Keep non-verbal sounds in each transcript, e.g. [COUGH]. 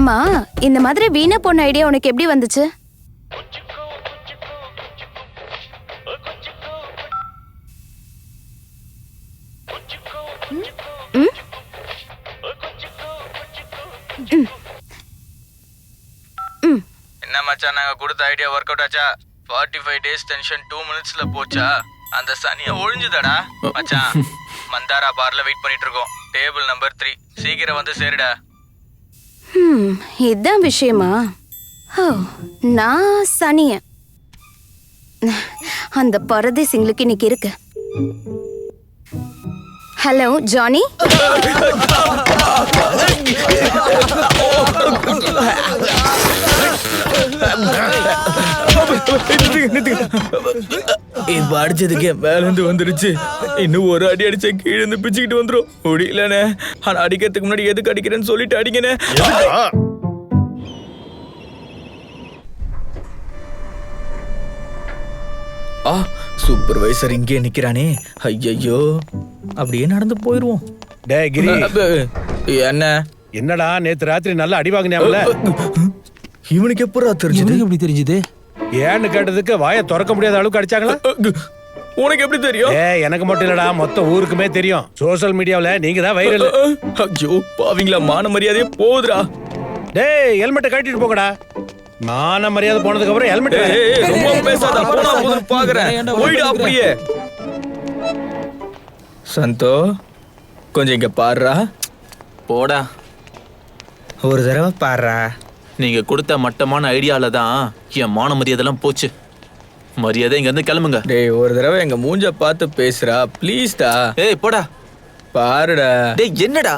ஆமா இந்த மாதிரி வீணா போன ஐடியா உனக்கு எப்படி வந்துச்சு. என்ன மச்சான் நாங்க கொடுத்த ஐடியா ஒர்க் அவுட் ஆச்சா? Forty five days tension two மினிட்ஸ்ல போச்சா? அந்த சனியை ஒழிஞ்சுதாடா. மச்சான் [LAUGHS] மந்தாரா பார்ல வெயிட் பண்ணிட்டு இருக்கோம். டேபிள் நம்பர் த்ரீ சீக்கிரம் வந்து சேருடா. ஹம், இதான் விஷயமா? ஓ நான் சனிய அந்த பரதேசிங்களுக்கு இன்னைக்கு இருக்கு. ஹலோ ஜானி இப்ப அடிச்சதுக்கு மேல இருந்து வந்துருச்சு இன்னும் ஒரு அடி அடிச்சா கீழே இருந்து பிச்சுக்கிட்டு வந்துரும் முடியலண்ணே ஆனா அடிக்கிறதுக்கு முன்னாடி எதுக்கு அடிக்கிறேன்னு சொல்லிட்டு அடிங்கண்ணே ஆ சூப்பர்வைசர் இங்கே நிக்கிறானே ஐயையோ அப்படியே நடந்து போயிருவோம் டேய் கிரி என்ன என்னடா நேத்து ராத்திரி நல்லா அடி வாங்கினாவில இவனுக்கு எப்படா தெரிஞ்சது எப்படி தெரிஞ்சது ஏன்னு கேட்டதுக்கு வாயை திறக்க முடியாத அளவுக்கு அடிச்சாங்களா? உனக்கு எப்படி தெரியும்? ஏ எனக்கு மட்டும் இல்லடா மொத்த ஊருக்குமே தெரியும். சோஷியல் மீடியாவுல நீங்க தான் வைரல் ஐயோ பாவிங்களா மான மரியாதையே போகுதுடா. டேய் ஹெல்மெட்டை கட்டிட்டு போங்கடா. மான மரியாதை போனதுக்கு அப்புறம் ஹெல்மெட் ரொம்ப பேசாத போனா போதும் பாக்குறேன். போயிடு போய் அப்படியே. சந்தோ கொஞ்சம் இங்க பாருடா. போடா. ஒரு தடவை பாருடா. நீங்க கொடுத்த மட்டமான ஐடியால தான் என் மான மரியாதைலாம் போச்சு. மரியாதை இங்க இருந்து கிளம்புங்க. டேய் ஒரு தடவை எங்க மூஞ்ச பார்த்து பேசுறா ப்ளீஸ்டா ஏய் போடா. பாருடா. டேய் என்னடா?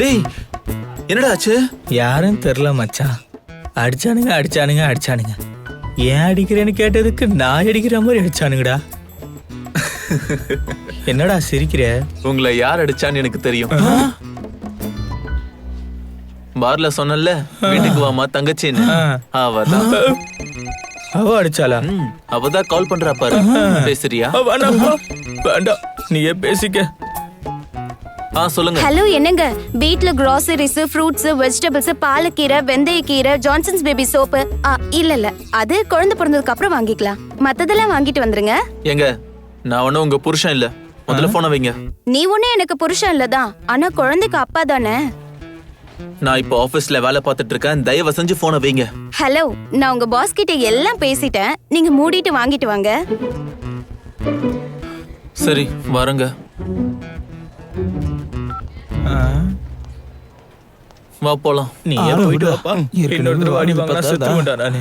டேய் என்னடா ஆச்சு? யாரும் தெரில மச்சான் அடிச்சானுங்க அடிச்சானுங்க அடிச்சானுங்க. ஏன் அடிக்கிறேன்னு கேட்டதுக்கு நான் அடிக்கிற மாதிரி அடிச்சானுங்கடா. என்னடா சிரிக்கிற? உங்களை யார் அடிச்சான்னு எனக்கு தெரியும். பார்ல சொன்னல வீட்டுக்கு வாமா தங்கச்சின்னு. அவதான். அவ அடிச்சாளா? அவதான் கால் பண்றா பாரு. பேசுறியா. வேண்டாம் நீயே பேசிக்க. ஆ சொல்லுங்க. ஹலோ என்னங்க? வீட்ல கிராசரிஸ் ஃப்ரூட்ஸ் வெஜிடபிள்ஸ் பாலக்கீரை வெந்தயக்கீரை ஜான்சன்ஸ் பேபி சோப்பு இல்ல இல்ல. அது குழந்தை பிறந்ததுக்கு அப்புறம் வாங்கிக்கலாம். மத்ததெல்லாம் வாங்கிட்டு வந்துருங்க. எங்க நான் ஒண்ணும் உங்க புருஷன் இல்ல. முதல்ல போன வைங்க. நீ ஒண்ணு எனக்கு புருஷன் இல்லதான். ஆனா குழந்தைக்கு அப்பா தானே. நான் இப்போ ஆபீஸ்ல வேலை பார்த்துட்டு இருக்கேன். தயவு செஞ்சு போனை வைங்க. ஹலோ நான் உங்க பாஸ் கிட்ட எல்லாம் பேசிட்டேன். நீங்க மூடிட்டு வாங்கிட்டு வாங்க. சரி வரங்க. வா போலாம். நீ ஏன் போயிட்டு வாப்பா. இன்னொரு தடவை அடி வாங்கி வாங்கினா செத்துருவேன்டா நானு.